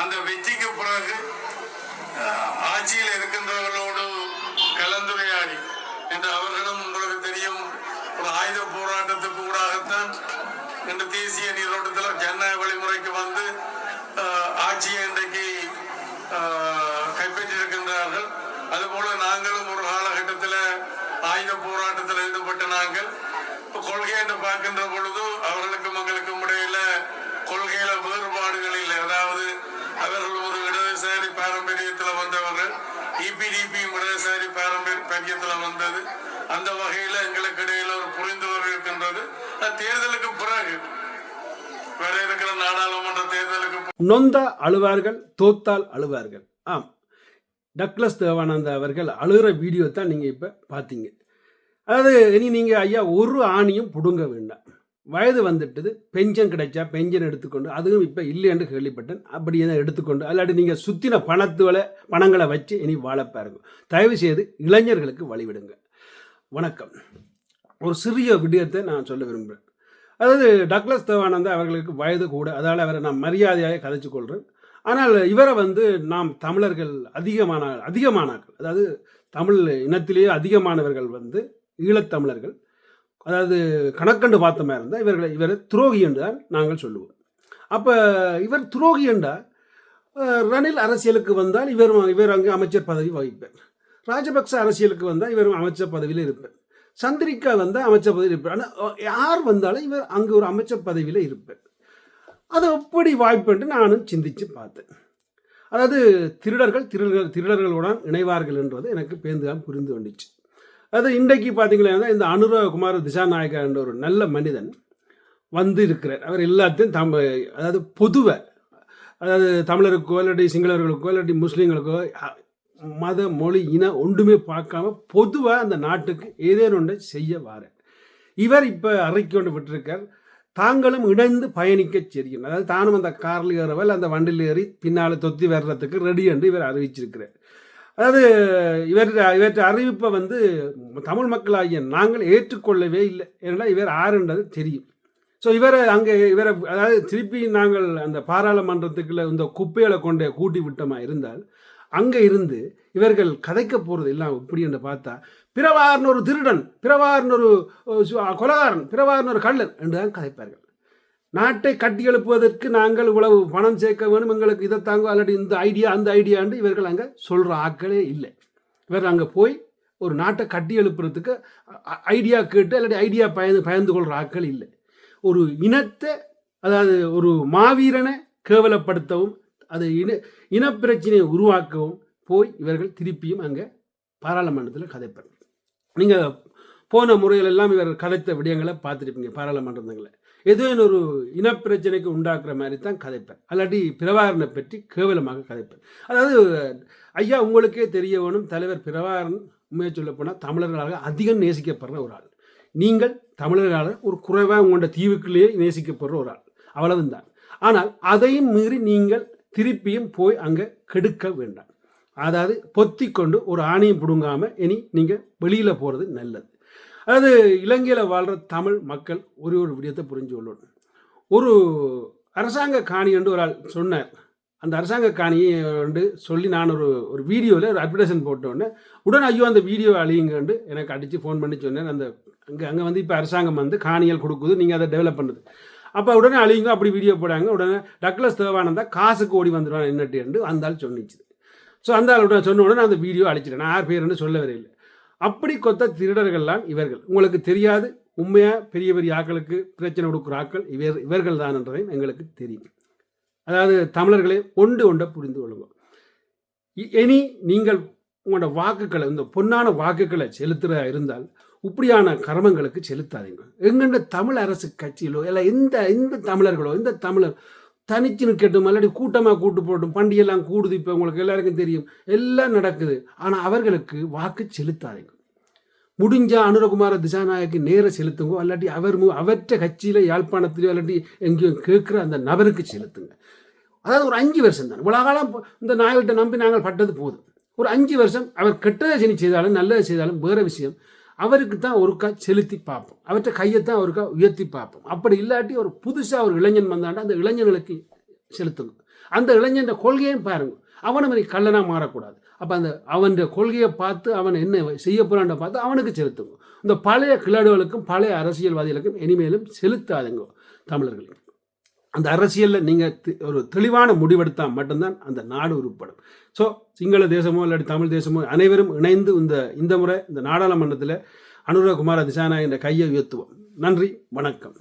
அந்த வெற்றிக்கு பிறகு ஆட்சியில் இருக்கின்றவர்களோடு கலந்துரையாடி என்று அவர்களும் உங்களுக்கு தெரியும் ஒரு ஆயுத போராட்டத்துக்கு ஊடாகத்தான் இந்த தேசிய நீரோட்டத்தில் ஜனநாயக வழிமுறைக்கு வந்து ஆட்சியை இன்றைக்கு கைப்பற்றியிருக்கின்றார்கள். அதுபோல நாங்களும் ஒரு காலகட்டத்தில் ஆயுத போராட்டத்தில் ஈடுபட்ட நாங்கள் கொள்கை என்று பார்க்கின்ற பொழுது அவர்களுக்கும் எங்களுக்கும் இடையில கொள்கையில வேறுபாடுகள் இல்லை அதாவது அவர்கள் ஒரு இடதுசாரி பாரம்பரியத்தில் வந்தவர்கள் இபிடிபி இடதுசாரி பாரம்பரியத்தில் வந்தது. அந்த வகையில் எங்களுக்கு இடையில் ஒரு புரிந்துணர்வு இருக்கின்றது. தேர்தலுக்கு பிறகு வர இருக்கிற நாடாளுமன்ற தேர்தலுக்கு நொந்த அழுவார்கள் தோத்தால் அழுவார்கள். ஆம். டக்ளஸ் தேவானந்தா அவர்கள் அழுகிற வீடியோ தான் நீங்கள் இப்போ பார்த்தீங்க. அதாவது இனி நீங்கள் ஐயா ஒரு ஆணியும் பிடுங்க வேண்டாம். வயது வந்துட்டது பென்ஷன் கிடைச்சா பென்ஷன் எடுத்துக்கொண்டு அதுவும் இப்போ இல்லைன்னு கேள்விப்பட்டேன். அப்படி எதை எடுத்துக்கொண்டு அல்லாட்டி நீங்கள் சுற்றின பணத்துவலை பணங்களை வச்சு இனி வாழப்பாருங்க தயவு செய்து இளைஞர்களுக்கு வழிவிடுங்க. வணக்கம். ஒரு சிறிய விடயத்தை நான் சொல்ல விரும்புகிறேன் அதாவது டக்ளஸ் தேவானந்தா அவர்களுக்கு வயது கூட அதால் அவரை நான் மரியாதையாக கதைச்சு கொள்கிறேன் ஆனால் இவரை வந்து நாம் தமிழர்கள் அதிகமான அதிகமானார்கள். அதாவது தமிழ் இனத்திலேயே அதிகமானவர்கள் வந்து ஈழத்தமிழர்கள் அதாவது கணக்கண்டு பார்த்த மாதிரி இருந்தால் இவர்களை இவரை துரோகி என்று தான் நாங்கள் சொல்லுவோம். அப்போ இவர் துரோகி என்றால் ரணில் அரசியலுக்கு வந்தால் இவர் இவர் அங்கே அமைச்சர் பதவி வகிப்பார் ராஜபக்ச அரசியலுக்கு வந்தால் இவர் அமைச்சர் பதவியில் இருப்பார் சந்திரிகா வந்தால் அமைச்சர் பதவியில் இருப்பார் ஆனால் யார் வந்தாலும் இவர் அங்கே ஒரு அமைச்சர் பதவியில் இருப்பார் அது எப்படி வாய்ப்புன்ட்டு நானும் சிந்தித்து பார்த்தேன். அதாவது திருடர்கள் திருடர்கள் திருடர்களுடன் இணைவார்கள் என்றது எனக்கு பேருந்துதான் புரிந்து வந்துச்சு. அது இன்றைக்கு பார்த்தீங்கன்னா இந்த அனுரகுமார் திசாநாயகா என்ற ஒரு நல்ல மனிதன் வந்து இருக்கிறார் அவர் எல்லாத்தையும் தம் அதாவது பொதுவை அதாவது தமிழருக்கோ இல்லாட்டி சிங்களவர்களுக்கோ இல்லாட்டி முஸ்லீம்களுக்கோ மத மொழி இன ஒன்றுமே பார்க்காம பொதுவாக அந்த நாட்டுக்கு ஏதேனும் ஒன்றை செய்ய வார இவர் இப்போ அறிக்கை கொண்டு விட்டிருக்கார். தாங்களும் இணைந்து பயணிக்க செய்யும் அதாவது தானும் அந்த காரில் ஏறவல் அந்த வண்டியில் ஏறி பின்னால் தொத்தி வர்றதுக்கு ரெடி என்று இவர் அறிவிச்சிருக்கிறார். அதாவது இவர் இவற்றை அறிவிப்பை வந்து தமிழ் மக்களாகிய நாங்கள் ஏற்றுக்கொள்ளவே இல்லை. ஏன்னா இவர் ஆறுன்றது தெரியும். ஸோ இவரை அங்கே இவரை அதாவது திருப்பி நாங்கள் அந்த பாராளுமன்றத்துக்குள்ள இந்த குப்பைகளை கொண்டு கூட்டி விட்டோமா இருந்தால் அங்கே இருந்து இவர்கள் கதைக்க போகிறது எல்லாம் இப்படி என்று பார்த்தா பிறவார்னு ஒரு திருடன் பிறவார்னு ஒரு சு- கொலகாரன் பிறவார்னு ஒரு கள்ளன் என்று தான் கதைப்பார்கள். நாட்டை கட்டி எழுப்புவதற்கு நாங்கள் இவ்வளவு பணம் சேர்க்க வேணும் எங்களுக்கு இதை தாங்க அல்லது இந்த ஐடியா அந்த ஐடியான்னு இவர்கள் அங்கே சொல்கிற ஆட்களே இல்லை. இவர் அங்கே போய் ஒரு நாட்டை கட்டி எழுப்புறதுக்கு ஐடியா கேட்டு அல்லது ஐடியா பயந்து பயந்து கொள்கிற ஆட்கள் இல்லை. ஒரு இனத்தை அதாவது ஒரு மாவீரனை கேவலப்படுத்தவும் அது இன இனப்பிரச்சனையை உருவாக்கவும் போய் இவர்கள் திருப்பியும் அங்கே பாராளுமன்றத்தில் கதைப்பார் நீங்கள் போன முறையிலெல்லாம் இவர் கதைத்த விடயங்களை பார்த்துருப்பீங்க பாராளுமன்றங்களை ஏதோ ஒரு இனப்பிரச்சனைக்கு உண்டாக்குற மாதிரி தான் கதைப்பேன். அல்லாட்டி பிரபாகரனை பற்றி கேவலமாக கதைப்பேன். அதாவது ஐயா உங்களுக்கே தெரிய வேணும் தலைவர் பிரபாகரன் உண்மையை சொல்ல போனால் தமிழர்களாக அதிகம் நேசிக்கப்படுற ஒரு ஆள். நீங்கள் தமிழர்களால் ஒரு குறைவாக உங்களோட தீவுக்குள்ளேயே நேசிக்கப்படுற ஒரு ஆள். அவ்வளவுதான். ஆனால் அதையும் மீறி நீங்கள் திருப்பியும் போய் அங்கே கெடுக்க வேண்டாம். அதாவது பொத்தி கொண்டு ஒரு ஆணையம் பிடுங்காமல் இனி நீங்கள் வெளியில் போகிறது நல்லது. அதாவது இலங்கையில் வாழ்கிற தமிழ் மக்கள் ஒரே ஒரு விடயத்தை புரிஞ்சு கொள்ளணும். ஒரு அரசாங்க காணி என்று ஒரு ஆள் சொன்னார். அந்த அரசாங்க காணியை வந்து சொல்லி நான் ஒரு ஒரு வீடியோவில் ஒரு அட்வர்டைஸ்மெண்ட் போட்டோன்னே உடனே ஐயோ அந்த வீடியோ அழியுங்கன்னு எனக்கு அடித்து ஃபோன் பண்ணி சொன்னேன் அந்த அங்கே அங்கே வந்து இப்போ அரசாங்கம் வந்து காணிகள் கொடுக்குது நீங்கள் அதை டெவலப் பண்ணுது அப்போ உடனே அழியுங்க அப்படி வீடியோ போடாங்க. உடனே டக்ளஸ் தேவானந்தா காசுக்கு ஓடி வந்துடுவான் என்னட்டு என்று அந்த ஆள் சொன்னிச்சு. ஸோ அந்த ஆள் உடனே சொன்ன உடனே அந்த வீடியோ அழிச்சிட்டேன். நான் யார் பேருன்னு சொல்ல வரையில்லை அப்படி கொத்த திருடர்கள்லாம் இவர்கள். உங்களுக்கு தெரியாது. உண்மையாக பெரிய பெரிய ஆட்களுக்கு பிரச்சனை கொடுக்குற ஆட்கள் இவர் இவர்கள் தான் என்றதையும் எங்களுக்கு தெரியும். அதாவது தமிழர்களை ஒன்று ஒன்றை புரிந்து கொள்வோம் இ- இனி நீங்கள் உங்களோட வாக்குகளை இந்த பொன்னான வாக்குகளை செலுத்துற இருந்தால் இப்படியான கர்மங்களுக்கு செலுத்தாதீங்க. எங்கண்ட தமிழ் அரசு கட்சியிலோ இல்லை எந்த எந்த தமிழர்களோ எந்த தமிழர் தனிச்சு நிற்கட்டும் இல்லாட்டி கூட்டமாக கூட்டு போட்டும். பண்டிகையெல்லாம் கூடுது இப்போ உங்களுக்கு எல்லாருக்கும் தெரியும். எல்லாம் நடக்குது. ஆனால் அவர்களுக்கு வாக்கு செலுத்தாதீங்க. முடிஞ்சால் அனுரகுமார திசாநாயக்கு நேர செலுத்துங்க அல்லாட்டி அவர் அவற்ற கட்சியில் யாழ்ப்பாணத்திலையோ இல்லாட்டி எங்கேயோ கேட்குற அந்த நபருக்கு செலுத்துங்க. அதாவது ஒரு அஞ்சு வருஷம் தான். இவ்வளோ காலம் இந்த நாய்கிட்ட நம்பி நாங்கள் பட்டது போதும். ஒரு அஞ்சு வருஷம் அவர் கெட்டதை செஞ்சு செய்தாலும் நல்லதை செய்தாலும் வேறு விஷயம். அவருக்கு தான் ஒருக்கா செலுத்தி பார்ப்போம். அவற்றை தான் ஒருக்கா உயர்த்தி பார்ப்போம். அப்படி இல்லாட்டி ஒரு புதுசாக ஒரு இளைஞன் வந்தாண்டா அந்த இளைஞர்களுக்கு செலுத்தணும். அந்த இளைஞன் கொள்கையும் பாருங்க. அவனை மாதிரி கள்ளனாக மாறக்கூடாது. அப்போ அந்த அவன் கொள்கையை பார்த்து அவன் என்ன செய்ய போறான்ற பார்த்து அவனுக்கு செலுத்துங்க. இந்த பழைய கிளாடுகளுக்கும் பழைய அரசியல்வாதிகளுக்கும் இனிமேலும் செலுத்தாதுங்க தமிழர்களுக்கு அந்த அரசியலில் நீங்கள் ஒரு தெளிவான முடிவெடுத்தால் மட்டும்தான் அந்த நாடு உருப்படும். ஸோ சிங்கள தேசமோ இல்லாட்டி தமிழ் தேசமோ அனைவரும் இணைந்து இந்த இந்த முறை இந்த நாடாளுமன்றத்தில் அனுரகுமார திசாநாயகன்ற கையை உயர்த்துவோம். நன்றி வணக்கம்.